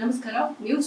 ನಮಸ್ಕಾರ ನ್ಯೂಸ್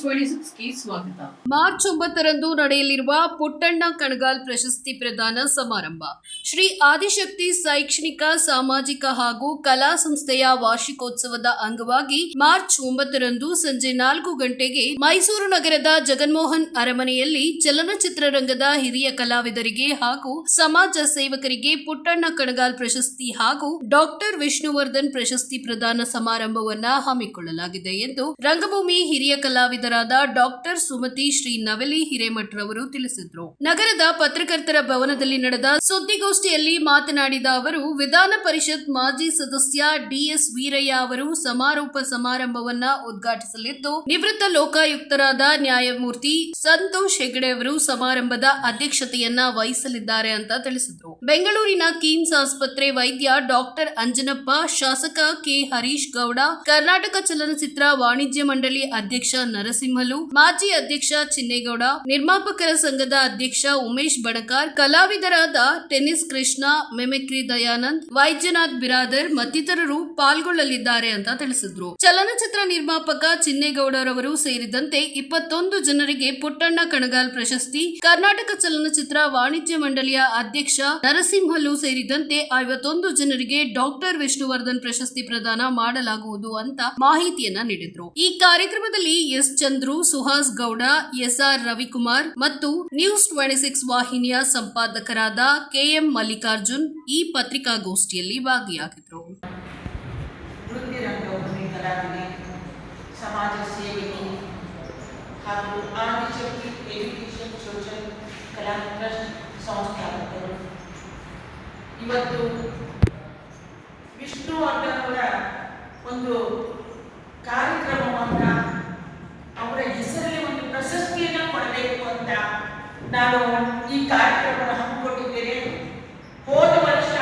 ಸ್ವಾಗತ. ಮಾರ್ಚ್ ಒಂಬತ್ತರಂದು ನಡೆಯಲಿರುವ ಪುಟ್ಟಣ್ಣ ಕಣಗಾಲ್ ಪ್ರಶಸ್ತಿ ಪ್ರದಾನ ಸಮಾರಂಭ. ಶ್ರೀ ಆದಿಶಕ್ತಿ ಶೈಕ್ಷಣಿಕ, ಸಾಮಾಜಿಕ ಹಾಗೂ ಕಲಾ ಸಂಸ್ಥೆಯ ವಾರ್ಷಿಕೋತ್ಸವದ ಅಂಗವಾಗಿ ಮಾರ್ಚ್ ಒಂಬತ್ತರಂದು ಸಂಜೆ ನಾಲ್ಕು ಗಂಟೆಗೆ ಮೈಸೂರು ನಗರದ ಜಗನ್ಮೋಹನ್ ಅರಮನೆಯಲ್ಲಿ ಚಲನಚಿತ್ರರಂಗದ ಹಿರಿಯ ಕಲಾವಿದರಿಗೆ ಹಾಗೂ ಸಮಾಜ ಸೇವಕರಿಗೆ ಪುಟ್ಟಣ್ಣ ಕಣಗಾಲ್ ಪ್ರಶಸ್ತಿ ಹಾಗೂ ಡಾಕ್ಟರ್ ವಿಷ್ಣುವರ್ಧನ್ ಪ್ರಶಸ್ತಿ ಪ್ರದಾನ ಸಮಾರಂಭವನ್ನ ಹಮ್ಮಿಕೊಳ್ಳಲಾಗಿದೆ ಎಂದು ರಂಗಭೂಮಿ ಹಿರಿಯ ಕಲಾವಿದರಾದ ಡಾಕ್ಟರ್ ಸುಮತಿ ಶ್ರೀ ನವಲಿ ಹಿರೇಮಠರವರು ತಿಳಿಸಿದ್ರು. ನಗರದ ಪತ್ರಕರ್ತರ ಭವನದಲ್ಲಿ ನಡೆದ ಸುದ್ದಿಗೋಷ್ಠಿಯಲ್ಲಿ ಮಾತನಾಡಿದ ಅವರು, ವಿಧಾನ ಪರಿಷತ್ ಮಾಜಿ ಸದಸ್ಯ ಡಿಎಸ್ ವೀರಯ್ಯ ಅವರು ಸಮಾರೋಪ ಸಮಾರಂಭವನ್ನ ಉದ್ಘಾಟಿಸಲಿದ್ದು, ನಿವೃತ್ತ ಲೋಕಾಯುಕ್ತರಾದ ನ್ಯಾಯಮೂರ್ತಿ ಸಂತೋಷ್ ಹೆಗಡೆ ಅವರು ಸಮಾರಂಭದ ಅಧ್ಯಕ್ಷತೆಯನ್ನ ವಹಿಸಲಿದ್ದಾರೆ ಅಂತ ತಿಳಿಸಿದ್ರು. ಬೆಂಗಳೂರಿನ ಕಿಮ್ಸ್ ಆಸ್ಪತ್ರೆ ವೈದ್ಯ ಡಾಕ್ಟರ್ ಅಂಜನಪ್ಪ, ಶಾಸಕ ಕೆ ಹರೀಶ್ ಗೌಡ, ಕರ್ನಾಟಕ ಚಲನಚಿತ್ರ ವಾಣಿಜ್ಯ ಮಂಡಳಿ ಅಧ್ಯಕ್ಷ ನರಸಿಂಹಲು, ಮಾಜಿ ಅಧ್ಯಕ್ಷ ಚಿನ್ನೇಗೌಡ, ನಿರ್ಮಾಪಕರ ಸಂಘದ ಅಧ್ಯಕ್ಷ ಉಮೇಶ್ ಬಡಕಾರ್, ಕಲಾವಿದರಾದ ಟೆನ್ನಿಸ್ ಕೃಷ್ಣ, ಮೆಮಿಕ್ರಿ ದಯಾನಂದ್, ವೈದ್ಯನಾಥ್ ಬಿರಾದರ್ ಮತ್ತಿತರರು ಪಾಲ್ಗೊಳ್ಳಲಿದ್ದಾರೆ ಅಂತ ತಿಳಿಸಿದ್ರು. ಚಲನಚಿತ್ರ ನಿರ್ಮಾಪಕ ಚಿನ್ನೇಗೌಡರವರು ಸೇರಿದಂತೆ ಇಪ್ಪತ್ತೊಂದು ಜನರಿಗೆ ಪುಟ್ಟಣ್ಣ ಕಣಗಾಲ್ ಪ್ರಶಸ್ತಿ, ಕರ್ನಾಟಕ ಚಲನಚಿತ್ರ ವಾಣಿಜ್ಯ ಮಂಡಳಿಯ ಅಧ್ಯಕ್ಷ ನರಸಿಂಹಲು ಸೇರಿದಂತೆ ಐವತ್ತೊಂದು ಜನರಿಗೆ ಡಾಕ್ಟರ್ ವಿಷ್ಣುವರ್ಧನ್ ಪ್ರಶಸ್ತಿ ಪ್ರದಾನ ಮಾಡಲಾಗುವುದು ಅಂತ ಮಾಹಿತಿಯನ್ನ ನೀಡಿದ್ರು. ಈ ಕಾರ್ಯಕ್ರಮದಲ್ಲಿ S Chandru, Suhas Gowda, S R Ravikumar ಮತ್ತು ನ್ಯೂಸ್ ಟ್ವೆಂಟಿ ಸಿಕ್ಸ್ ವಾಹಿನಿಯ ಸಂಪಾದಕರಾದ ಕೆಎಂ ಮಲ್ಲಿಕಾರ್ಜುನ್ ಈ ಪತ್ರಿಕಾಗೋಷ್ಠಿಯಲ್ಲಿ ಭಾಗಿಯಾಗಿದ್ರು. ಸಮಾಜ ಸೇವಕಿ ಹಾಗೂ ಎಜುಕೇಶನ್ ಕಲಾ ಇವತ್ತು ವಿಷ್ಣು ಅವರ ಒಂದು ಕಾರ್ಯಕ್ರಮವನ್ನು ಅವರ ಹೆಸರಲ್ಲಿ ಒಂದು ಪ್ರಶಸ್ತಿಯನ್ನು ಕೊಡಬೇಕು ಅಂತ ನಾನು ಈ ಕಾರ್ಯಕ್ರಮವನ್ನು ಹಮ್ಮಿಕೊಂಡಿದ್ದೇನೆ. ಹೋದ ವರ್ಷ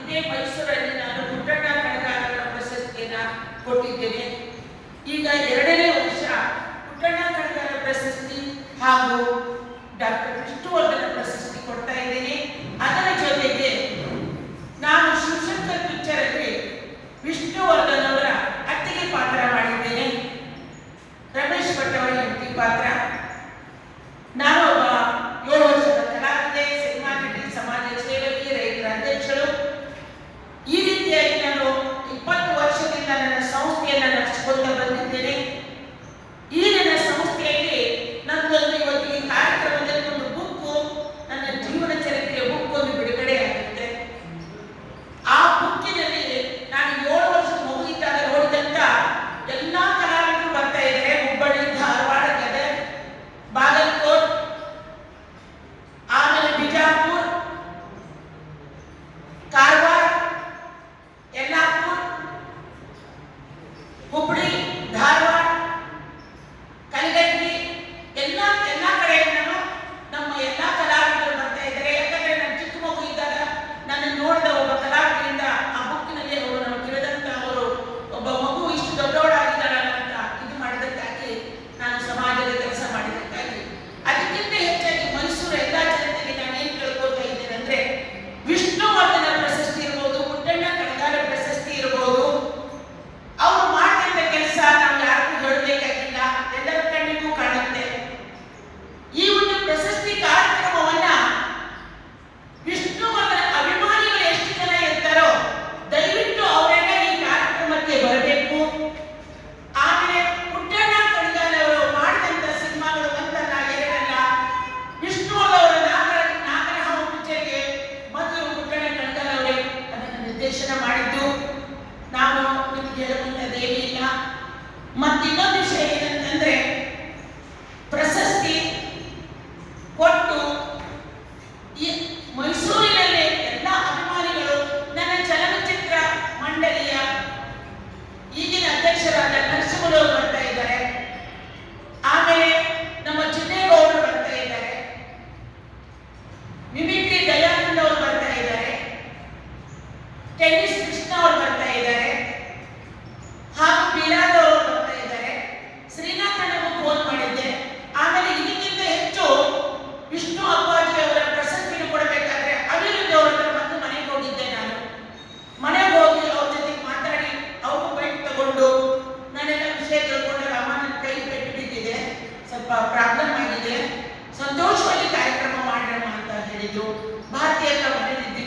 ಇದೇ ಮೈಸೂರಲ್ಲಿ ನಾನು ಪುಟ್ಟಣ್ಣ ಕಣಗಾರರ ಪ್ರಶಸ್ತಿಯನ್ನ ಕೊಟ್ಟಿದ್ದೇನೆ. ಈಗ ಎರಡನೇ ವರ್ಷ ಪುಟ್ಟಣ್ಣ ಕಣಗಾರ ಪ್ರಶಸ್ತಿ ಹಾಗೂ ಡಾಕ್ಟರ್ ವಿಷ್ಣುವರ್ಧನ ಪ್ರಶಸ್ತಿ ಕೊಡ್ತಾ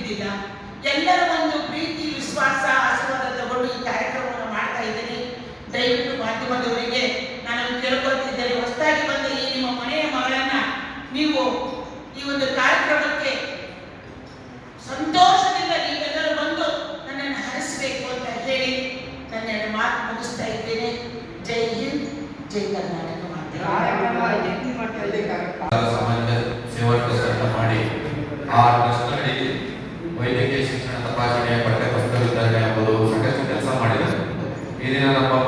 ಬಿಟ್ಟಿಲ್ಲ ಎಲ್ಲರ ಒಂದು ಪ್ರೀತಿ ವಿಶ್ವಾಸ ಆಶೀರ್ವಾದ ತಗೊಂಡು ಈ ಕಾರ್ಯಕ್ರಮವನ್ನು ಮಾಡ್ತಾ ಇದ್ದೀನಿ. ದಯವಿಟ್ಟು ಮಾಧ್ಯಮದವರಿಗೆ ನಾನು ಕೇಳ್ಕೊಳ್ತಿದ್ದೇನೆ. ಹೊಸದಾಗಿ ಬಂದ ಈ ನಿಮ್ಮ ಮನೆಯ ಮಗಳನ್ನ ನೀವು ಈ ಒಂದು ಕಾರ್ಯಕ್ರಮಕ್ಕೆ ಸಂತೋಷದಿಂದ ನೀವೆಲ್ಲರೂ ಬಂದು ನನ್ನನ್ನು ಹರಿಸಬೇಕು ಅಂತ ಹೇಳಿ ನನ್ನ ಮಾತು ಮುಗಿಸ್ತಾ ಇದ್ದೇನೆ. ಜೈ ಹಿಂದ್ ಜೈ ಕರ್ನಾಟಕ ಮಾಧ್ಯಮ ಸಮಾಜ ಸೇವಾ ಮಾಡಿ. ಆ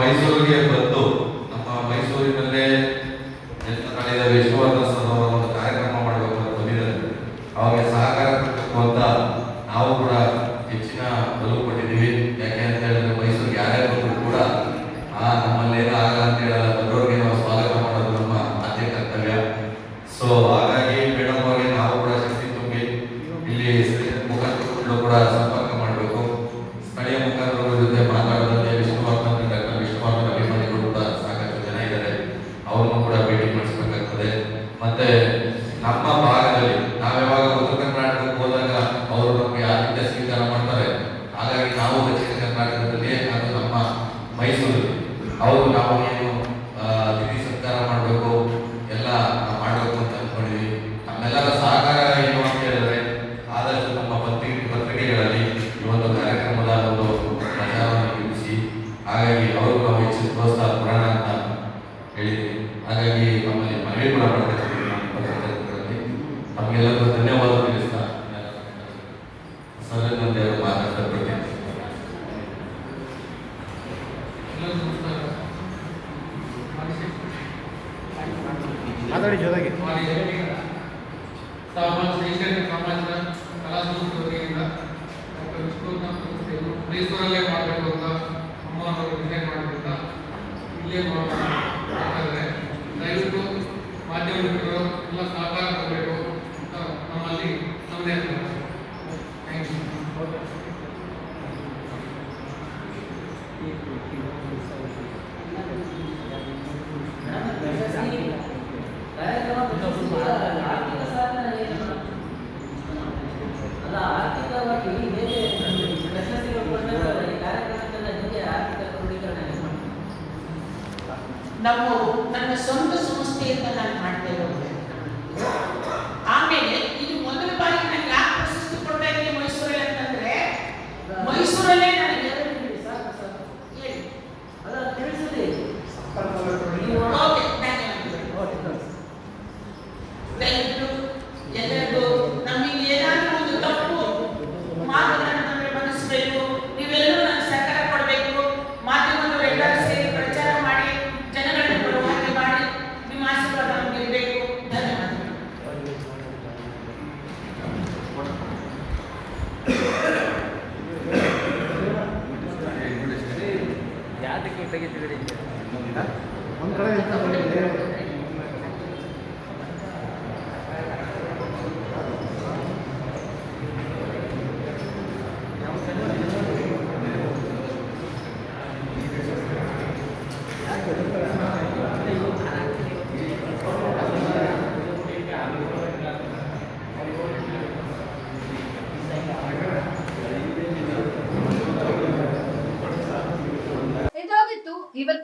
ಮೈಸೂರಿಗೆ ಬಂದು 对。എല്ലാവർക്കും തന്നെ ना स्वतंत्र संस्थे ना